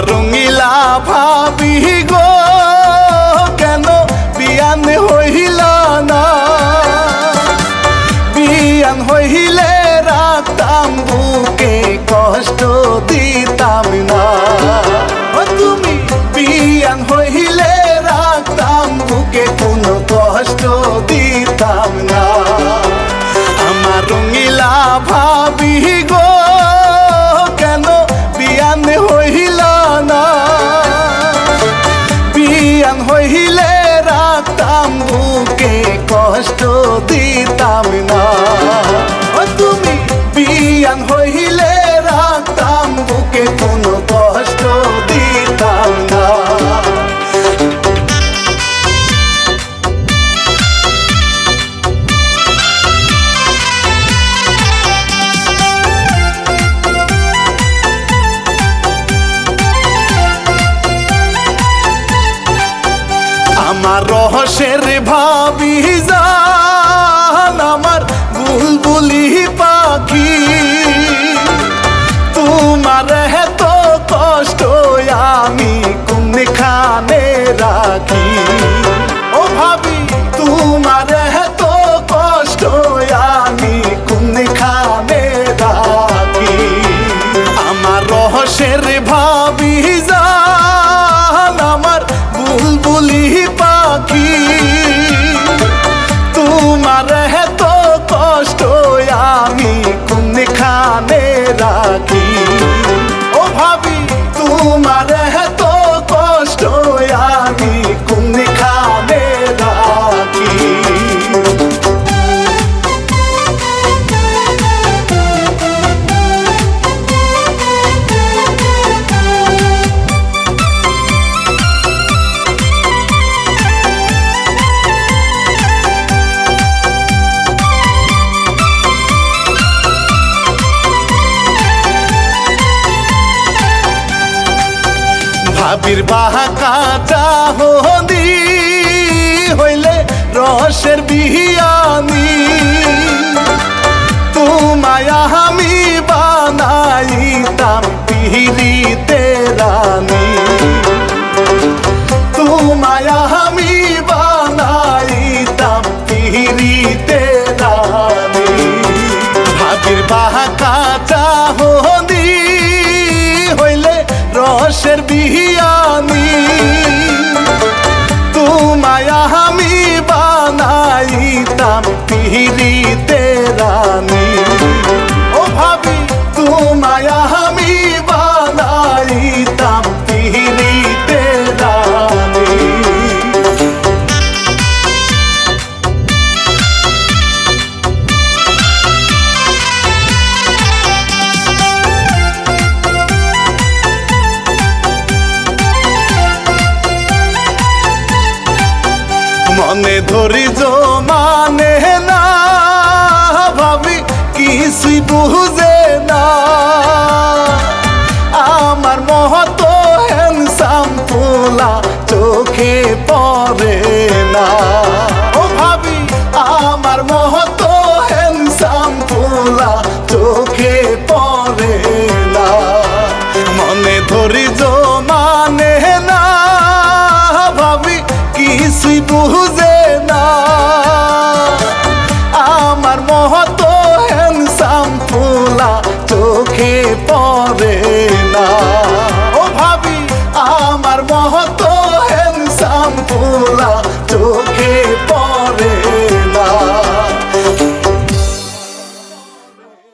রঙিলা ভাবি গো কেন বিয়ান হইল না? বিয়ান হইলে রাখতাম বুকে কষ্ট দিতাম না। কষ্ট দিতাম না। তুমি বিয়ান হইলে রাখতাম, বুকে কোনো কষ্ট দিতাম না। আমার রহস্যের ভাবি জান ও ভাবি, তোমার এত কষ্ট আমি কোনখানে রাখি? আমার রহস্যের ভাবি জান, আমার বুলবুলি পাখি। তোমার এত কষ্ট আমি কোনখানে রাখি? ও ভাবি, তোমার এত ভাবির বাহা কাটা হদি হইলে রসের বিহিয়ানি তোমায় আমি বানাইতাম পিহিরিতে রানী। তোমায় আমি বানাইতাম পিহিরিতে রানী। ভাবির বাহা কাটা হদি হইলে রসের বিহিয়ানি পিহিরিতে রানী। ও ভাবি তোমায় আমি বানাইতাম পিহিরিতে রানী। মনে ধরি মানে না ধরি মানে না ভাবি কিছুই বুঝে না। আমার মহত হ্যান্সাম ফুলা চোখে পড়ে না।